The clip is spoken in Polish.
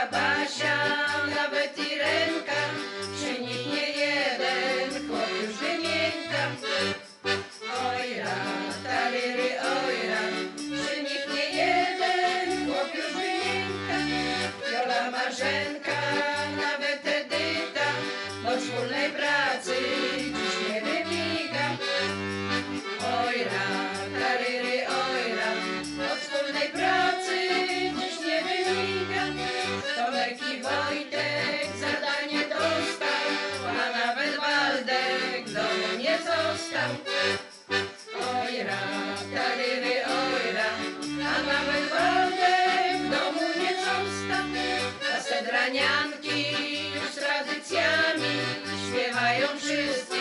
Agnieszka, Basia, nawet Irenka, przy nich nie jeden chłop już wymięka. Ojra, taryry, ojra, przy nich nie jeden chłop już wymięka. Jola, Marzenka, został. Ojra, taryry, ojra, a nawet Waldek w domu nie został. A sedranianki już tradycjami śpiewają wszystkie